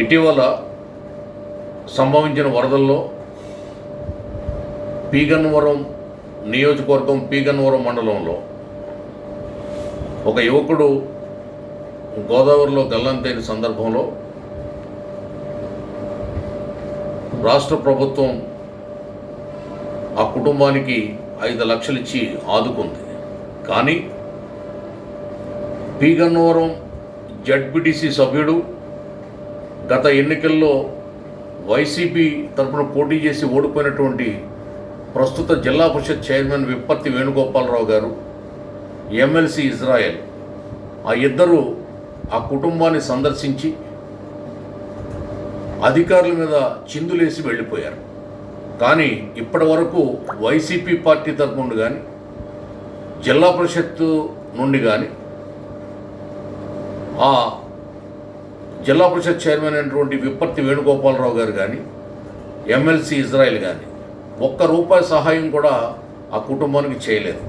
ఇటీవల సంభవించిన వరదల్లో పీగన్నవరం నియోజకవర్గం పీగన్నవరం మండలంలో ఒక యువకుడు గోదావరిలో గల్లంతైన సందర్భంలో రాష్ట్ర ప్రభుత్వం ఆ కుటుంబానికి ఐదు లక్షలు ఇచ్చి ఆదుకుంది. కానీ పీగన్నవరం జడ్పీటీసీ సభ్యుడు గత ఎన్నికల్లో వైసీపీ తరఫున పోటీ చేసి ఓడిపోయినటువంటి ప్రస్తుత జిల్లా పరిషత్ చైర్మన్ విప్పత్తి వేణుగోపాలరావు గారు ఎమ్మెల్సీ ఇజ్రాయెల్ ఆ ఇద్దరు ఆ కుటుంబాన్ని సందర్శించి అధికారుల మీద చిందులేసి వెళ్ళిపోయారు. కానీ ఇప్పటి వరకు వైసీపీ పార్టీ తరపు నుండి కానీ జిల్లా పరిషత్తు నుండి కానీ ఆ జిల్లా పరిషత్ చైర్మన్ అయినటువంటి విప్పర్తి వేణుగోపాలరావు గారు కానీ ఎమ్మెల్సీ ఇజ్రాయెల్ కానీ ఒక్క రూపాయి సహాయం కూడా ఆ కుటుంబానికి చేయలేదు.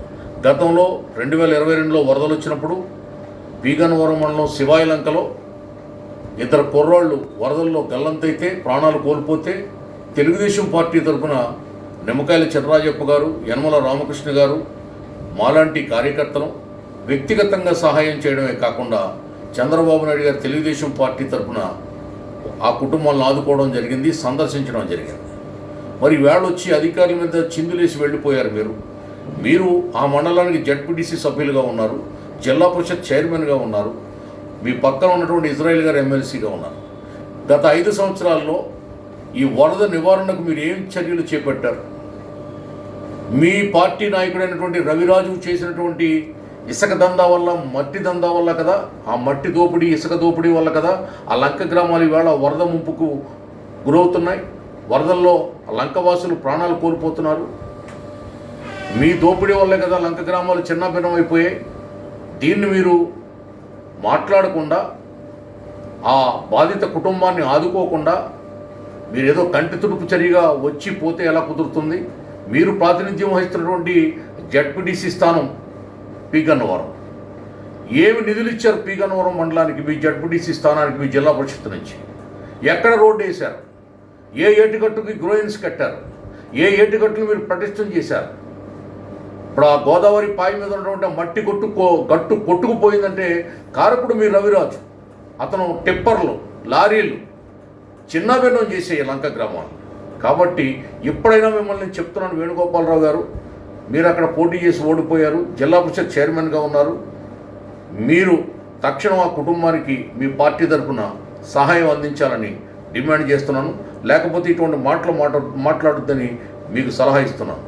గతంలో రెండు వేల ఇరవై రెండులో వరదలు వచ్చినప్పుడు బీగన్వరం మండలం శివాయిలంకలో ఇద్దరు కుర్రాళ్ళు వరదల్లో గల్లంతైతే ప్రాణాలు కోల్పోతే తెలుగుదేశం పార్టీ తరఫున నిమ్మకాయల చినరాజప్ప గారు యనమల రామకృష్ణ గారు మాలాంటి కార్యకర్తలు వ్యక్తిగతంగా సహాయం చేయడమే కాకుండా చంద్రబాబు నాయుడు గారు తెలుగుదేశం పార్టీ తరఫున ఆ కుటుంబాలను ఆదుకోవడం జరిగింది సందర్శించడం జరిగింది. మరి వేళొచ్చి అధికారుల మీద చిందులేసి వెళ్ళిపోయారు మీరు. మీరు ఆ మండలానికి జడ్పీటీసీ సభ్యులుగా ఉన్నారు జిల్లా పరిషత్ చైర్మన్గా ఉన్నారు మీ పక్కన ఉన్నటువంటి ఇజ్రాయెల్ గారు ఎమ్మెల్సీగా ఉన్నారు. గత ఐదు సంవత్సరాల్లో ఈ వరద నివారణకు మీరు ఏం చర్యలు చేపట్టారు? మీ పార్టీ నాయకుడైనటువంటి రవిరాజు చేసినటువంటి ఇసుక దందా వల్ల మట్టి దందా వల్ల కదా ఆ మట్టి దోపిడీ ఇసుక దోపిడీ వల్ల కదా ఆ లంక గ్రామాలు ఈవేళ వరద ముంపుకు గురవుతున్నాయి. వరదల్లో లంకవాసులు ప్రాణాలు కోల్పోతున్నారు. మీ దోపిడీ వల్లే కదా లంక గ్రామాలు చిన్నభిన్నం అయిపోయాయి. దీన్ని మీరు మాట్లాడకుండా ఆ బాధిత కుటుంబాన్ని ఆదుకోకుండా మీరేదో కంటి తుడుపు చర్యగా వచ్చి పోతే ఎలా కుదురుతుంది? మీరు ప్రాతినిధ్యం వహిస్తున్నటువంటి జడ్పీటీసీ స్థానం పీగన్నవరం. ఏమి నిధులు ఇచ్చారు పీగన్నవరం మండలానికి మీ జడ్పీటీసీ స్థానానికి మీ జిల్లా పరిషత్ నుంచి? ఎక్కడ రోడ్డు వేశారు? ఏ ఏటుగట్టుకి గ్రోయిన్స్ కట్టారు? ఏ ఏటుగట్టును మీరు పటిష్టం చేశారు? ఇప్పుడు ఆ గోదావరి పాయ మీద ఉన్నటువంటి మట్టి కొట్టు గట్టు కొట్టుకుపోయిందంటే కారకుడు మీ రవిరాజు. అతను టిప్పర్లు లారీలు చిన్న భిన్నం చేసే లంక గ్రామాలు కాబట్టి ఇప్పుడైనా మిమ్మల్ని చెప్తున్నాను వేణుగోపాలరావు గారు మీరు అక్కడ పోటీ చేసి ఓడిపోయారు. జిల్లా పరిషత్ చైర్మన్గా ఉన్నారు. మీరు తక్షణం ఆ కుటుంబానికి మీ పార్టీ తరఫున సహాయం అందించాలని డిమాండ్ చేస్తున్నాను. లేకపోతే ఇటువంటి మాటలు మాట్లా మాట్లాడొద్దని మీకు సలహా ఇస్తున్నాను.